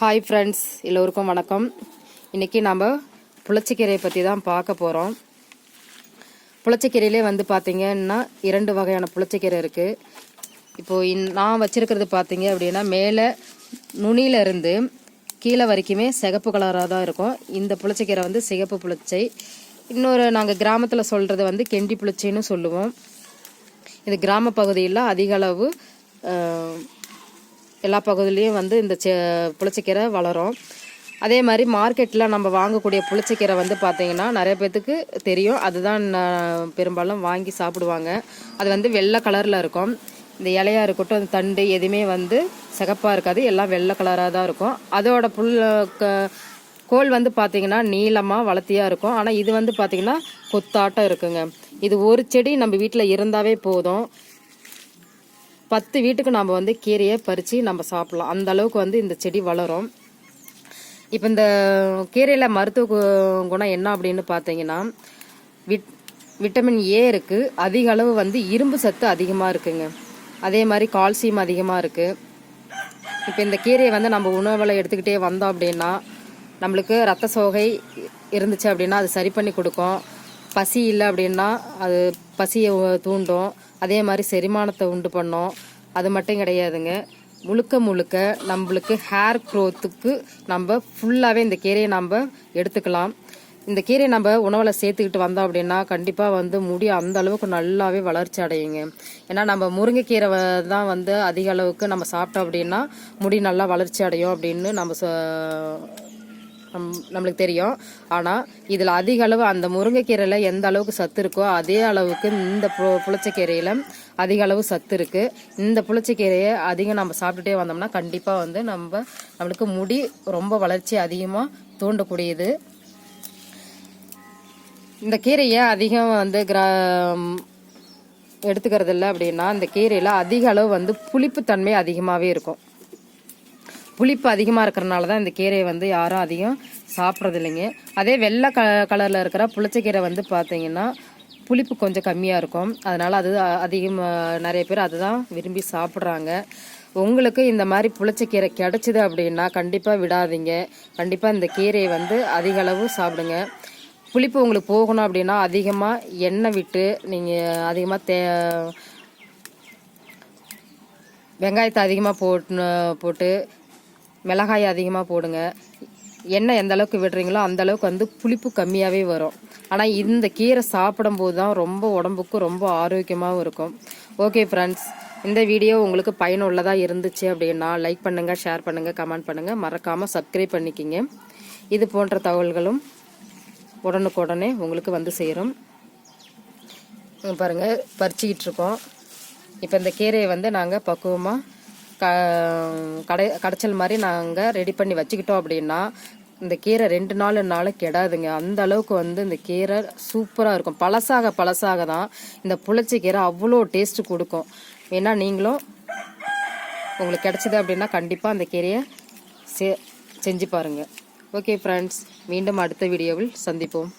Hi friends எல்லோருக்கும் வணக்கம். இன்றைக்கி நம்ம புளச்சிக்கீரையை பற்றி தான் பார்க்க போகிறோம் புளச்சிக்கீரையிலே வந்து பார்த்தீங்கன்னா இரண்டு வகையான புளச்சிக்கீரை இருக்குது இப்போது இன் நான் வச்சுருக்கிறது பார்த்தீங்க அப்படின்னா மேலே நுனியில இருந்து கீழே வரைக்குமே சிகப்பு கலராக தான் இருக்கும். இந்த புளிச்சக்கீரை வந்து சிகப்பு புளிச்சை. இன்னொரு நாங்கள் கிராமத்தில் சொல்கிறது வந்து கெண்டி புளிச்சைன்னு சொல்லுவோம். இது கிராம பகுதியில் அதிக அளவு எல்லா பகுதியிலையும் வந்து இந்த செ புளிச்சக்கீரை வளரும். அதே மாதிரி மார்க்கெட்டில் நம்ம வாங்கக்கூடிய புளிச்சக்கீரை வந்து பார்த்தீங்கன்னா நிறைய பேர்த்துக்கு தெரியும். அதுதான் நான் பெரும்பாலும் வாங்கி சாப்பிடுவாங்க. அது வந்து வெள்ளை கலரில் இருக்கும். இந்த இலையாக இருக்கட்டும் அந்த தண்டு எதுவுமே வந்து சிகப்பாக இருக்காது. எல்லாம் வெள்ளை கலராக தான் இருக்கும். அதோட புல் க- கோல் வந்து பார்த்தீங்கன்னா நீளமாக வளர்த்தியாக இருக்கும். ஆனால் இது வந்து பார்த்தீங்கன்னா கொத்தாட்டம் இருக்குங்க. இது ஒரு செடி நம்ம வீட்டில் இருந்தாவே போதும். பத்து வீட்டுக்கு நம்ம வந்து கீரையை பறித்து நம்ம சாப்பிட்லாம். அந்த அளவுக்கு வந்து இந்த செடி வளரும். இப்போ இந்த கீரையில் மருத்துவ கு- குணம் என்ன அப்படின்னு பார்த்தீங்கன்னா விட் விட்டமின் ஏ இருக்குது அதிக அளவு வந்து இரும்பு சத்து அதிகமாக இருக்குங்க. அதே மாதிரி கால்சியம் அதிகமாக இருக்குது இப்போ இந்த கீரையை வந்து நம்ம உணவில் எடுத்துக்கிட்டே வந்தோம் அப்படின்னா நம்மளுக்கு ரத்த சோகை இருந்துச்சு அப்படின்னா அது சரி பண்ணி கொடுக்கும். பசி இல்லை அப்படின்னா அது பசியை தூண்டும். அதே மாதிரி செரிமானத்தை உண்டு பண்ணும். அது மட்டும் கிடையாதுங்க. முழுக்க முழுக்க நம்மளுக்கு ஹேர் க்ரோத்துக்கு நம்ம ஃபுல்லாகவே இந்த கீரையை நம்ம எடுத்துக்கலாம். இந்த கீரையை நம்ம உணவில் சேர்த்துக்கிட்டு வந்தோம் அப்படின்னா கண்டிப்பாக வந்து முடி அந்த அளவுக்கு நல்லாவே வளர்ச்சி அடையுங்க. ஏன்னா நம்ம முருங்கைக்கீரை தான் வந்து அதிக அளவுக்கு நம்ம சாப்பிட்டோம் அப்படின்னா முடி நல்லா வளர்ச்சி அடையும் அப்படின்னு நம்ம சொ- நம் நம்மளுக்கு தெரியும். ஆனால் இதில் அதிக அளவு அந்த முருங்கைக்கீரையில் எந்த அளவுக்கு சத்து இருக்கோ அதே அளவுக்கு இந்த பு புளிச்சக்கீரையில் அதிக அளவு சத்து இருக்குது இந்த புளிச்சக்கீரையை அதிகம் நம்ம சாப்பிட்டுட்டே வந்தோம்னா கண்டிப்பாக வந்து நம்ம நம்மளுக்கு முடி ரொம்ப வளர்ச்சி அதிகமாக தூண்டக்கூடியது. இந்த கீரையை அதிகம் வந்து கிரா எடுத்துக்கிறது இல்லை அப்படின்னா இந்த கீரையில் அதிக அளவு வந்து புளிப்புத்தன்மை அதிகமாகவே இருக்கும். புளிப்பு அதிகமாக இருக்கிறனால தான் இந்த கீரையை வந்து யாரும் அதிகம் சாப்பிட்றது இல்லைங்க அதே வெள்ளை க கலரில் இருக்கிற புளிச்சக்கீரை வந்து பார்த்தீங்கன்னா புளிப்பு கொஞ்சம் கம்மியாக இருக்கும். அதனால் அது அதிகமாக நிறைய பேர் அதுதான் விரும்பி சாப்பிட்றாங்க. உங்களுக்கு இந்த மாதிரி புளிச்சக்கீரை கிடைச்சிது அப்படின்னா கண்டிப்பாக விடாதீங்க. கண்டிப்பாக இந்த கீரையை வந்து அதிக அளவு சாப்பிடுங்க. புளிப்பு உங்களுக்கு போகணும் அப்படின்னா அதிகமாக எண்ணெய் விட்டு நீங்கள் அதிகமாக தே வெங்காயத்தை அதிகமாக போட்டு போட்டு மிளகாய் அதிகமாக போடுங்க. எண்ணெய் எந்த அளவுக்கு விடுறீங்களோ அந்த அளவுக்கு வந்து புளிப்பு கம்மியாகவே வரும். ஆனால் இந்த கீரை சாப்பிடும்போது தான் ரொம்ப உடம்புக்கு ரொம்ப ஆரோக்கியமாகவும் இருக்கும். ஓகே ஃப்ரெண்ட்ஸ் இந்த வீடியோ உங்களுக்கு பயனுள்ளதாக இருந்துச்சு அப்படின்னா லைக் பண்ணுங்கள் ஷேர் பண்ணுங்கள் கமெண்ட் பண்ணுங்கள் மறக்காமல் சப்ஸ்கிரைப் பண்ணிக்கிங்க. இது போன்ற தகவல்களும் உடனுக்குடனே உங்களுக்கு வந்து சேரும். பாருங்கள் பறிச்சிக்கிட்டு இருக்கோம். இப்போ இந்த கீரையை வந்து நாங்கள் பக்குவமாக க கடை கடைச்சல் மாதிரி நாங்கள் ரெடி பண்ணி வச்சுக்கிட்டோம் அப்படின்னா இந்த கீரை ரெண்டு நாள் நாளும் கெடாதுங்க. அந்த அளவுக்கு வந்து இந்த கீரை சூப்பராக இருக்கும். பழசாக பழசாக தான் இந்த புளிச்சி கீரை அவ்வளோ டேஸ்ட்டு கொடுக்கும். ஏன்னா நீங்களும் உங்களுக்கு கிடைச்சது அப்படின்னா கண்டிப்பாக அந்த கீரையை செ செஞ்சு பாருங்கள் ஓகே ஃப்ரெண்ட்ஸ் மீண்டும் அடுத்த வீடியோவில் சந்திப்போம்.